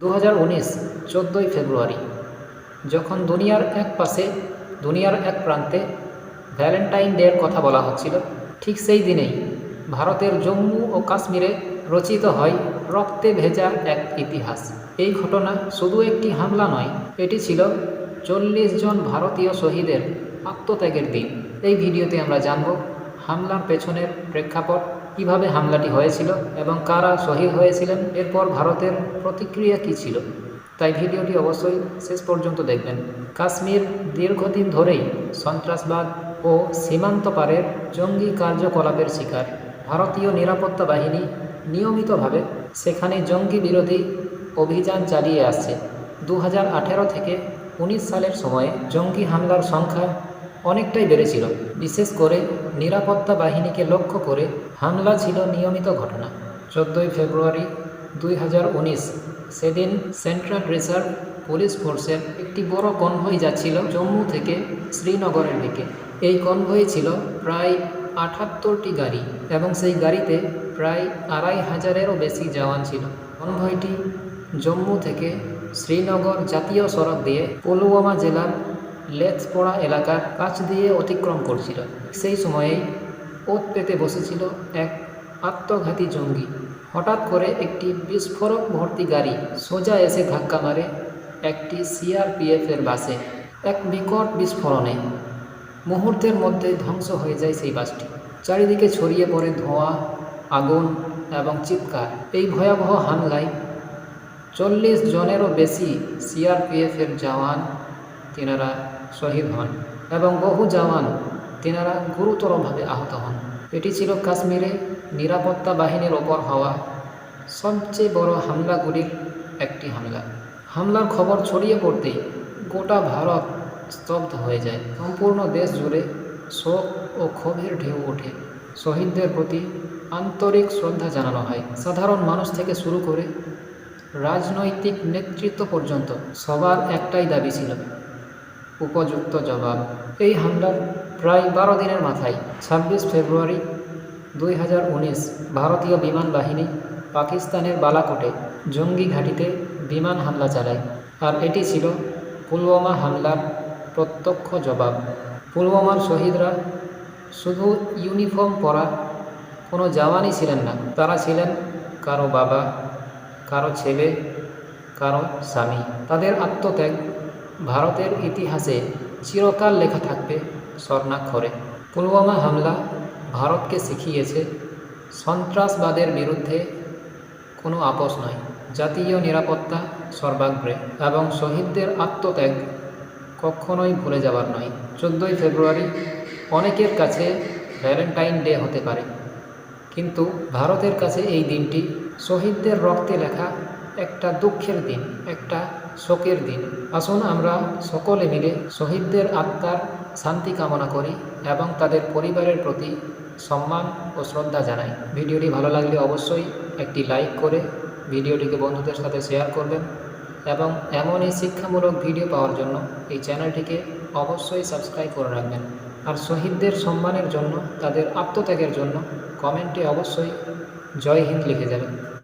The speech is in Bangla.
দু হাজার উনিশ ফেব্রুয়ারি, যখন দুনিয়ার এক পাশে, দুনিয়ার এক প্রান্তে ভ্যালেন্টাইন ডের কথা বলা হচ্ছিল, ঠিক সেই দিনেই ভারতের জম্মু ও কাশ্মীরে রচিত হয় রক্তে ভেজা এক ইতিহাস। এই ঘটনা শুধু একটি হামলা নয়, এটি ছিল চল্লিশ জন ভারতীয় শহীদের আত্মত্যাগের দিন। এই ভিডিওতে আমরা জানব হামলার পেছনের প্রেক্ষাপট কীভাবে হামলাটি হয়েছিল এবং কারা শহীদ হয়েছিলেন, এরপর ভারতের প্রতিক্রিয়া কী ছিল? তাই ভিডিওটি অবশ্যই শেষ পর্যন্ত দেখবেন। কাশ্মীর দীর্ঘদিন ধরেই সন্ত্রাসবাদ ও সীমান্ত পারের জঙ্গি কার্যকলাপের শিকার। ভারতীয় নিরাপত্তা বাহিনী নিয়মিতভাবে সেখানে জঙ্গি বিরোধী অভিযান চালিয়ে আসছে। দু হাজার আঠেরো থেকে উনিশ সালের সময়ে জঙ্গি হামলার সংখ্যা অনেকটাই বেড়েছিল, বিশেষ করে নিরাপত্তা বাহিনীকে লক্ষ্য করে হামলা ছিল নিয়মিত ঘটনা। চোদ্দোই ফেব্রুয়ারি দুই হাজার উনিশ, সেদিন সেন্ট্রাল রিজার্ভ পুলিশ ফোর্সের একটি বড় কনভয় যাচ্ছিল জম্মু থেকে শ্রীনগরের দিকে। এই কনভয় ছিল প্রায় আটাত্তরটি গাড়ি এবং সেই গাড়িতে প্রায় আড়াই হাজারেরও বেশি জওয়ান ছিল। কনভয়টি জম্মু থেকে শ্রীনগর জাতীয় সড়ক দিয়ে পুলওয়ামা জেলার লেথপোড়া এলাকার কাছ দিয়ে অতিক্রম করছিল। সেই সময়েই ওত পেতে বসেছিল এক আত্মঘাতী জঙ্গি। হঠাৎ করে একটি বিস্ফোরক ভর্তি গাড়ি সোজা এসে ধাক্কা মারে একটি সিআরপিএফের বাসে। এক বিকট বিস্ফোরণে মুহূর্তের মধ্যে ধ্বংস হয়ে যায় সেই বাসটি। চারিদিকে ছড়িয়ে পড়ে ধোঁয়া, আগুন এবং চিৎকার। এই ভয়াবহ হামলায় চল্লিশ জনেরও বেশি সিআরপিএফের জওয়ান, তিনারা শহীদ হন এবং বহু জওয়ান তেনারা গুরুতরভাবে আহত হন। এটি ছিল কাশ্মীরে নিরাপত্তা বাহিনীর ওপর হওয়া সবচেয়ে বড় হামলাগুলির একটি হামলা। হামলার খবর ছড়িয়ে পড়তেই গোটা ভারত স্তব্ধ হয়ে যায়। সম্পূর্ণ দেশ জুড়ে শোক ও ক্ষোভের ঢেউ ওঠে। শহীদদের প্রতি আন্তরিক শ্রদ্ধা জানানো হয়। সাধারণ মানুষ থেকে শুরু করে রাজনৈতিক নেতৃত্ব পর্যন্ত সবার একটাই দাবি ছিল উপযুক্ত জবাব। এই হামলার প্রায় বারো দিনের মাথায় ছাব্বিশ ফেব্রুয়ারি দুই হাজার উনিশ ভারতীয় বিমান বাহিনী পাকিস্তানের বালাকোটে জঙ্গি ঘাঁটিতে বিমান হামলা চালায়। আর এটি ছিল পুলওয়ামা হামলার প্রত্যক্ষ জবাব। পুলওয়ামার শহীদরা শুধু ইউনিফর্ম পরা কোনো জওয়ানই ছিলেন না, তারা ছিলেন কারও বাবা, কারও ছেলে, কারও স্বামী। তাদের আত্মত্যাগ ভারতের ইতিহাসে চিরকাল লেখা থাকবে স্বর্ণাক্ষরে। পুলওয়ামা হামলা ভারতকে শিখিয়েছে, সন্ত্রাসবাদের বিরুদ্ধে কোনো আপোষ নয় জাতীয় নিরাপত্তা সর্বাগ্রে এবং শহীদদের আত্মত্যাগ কখনোই ভুলে যাবার নয়। চোদ্দোই ফেব্রুয়ারি অনেকের কাছে ভ্যালেন্টাইন ডে হতে পারে, কিন্তু ভারতের কাছে এই দিনটি শহীদদের রক্তে লেখা একটা দুঃখের দিন, একটা শোকের দিন। আসুন আমরা সকলে মিলে শহীদদের আত্মার শান্তি কামনা করি এবং তাদের পরিবারের প্রতি সম্মান ও শ্রদ্ধা জানাই। ভিডিওটি ভালো লাগলে অবশ্যই একটি লাইক করে ভিডিওটিকে বন্ধুদের সাথে শেয়ার করবেন এবং এমনই শিক্ষামূলক ভিডিও পাওয়ার জন্য এই চ্যানেলটিকে অবশ্যই সাবস্ক্রাইব করে রাখবেন। আর শহীদদের সম্মানের জন্য, তাদের আত্মত্যাগের জন্য কমেন্টে অবশ্যই জয় হিন্দ লিখে যাবেন।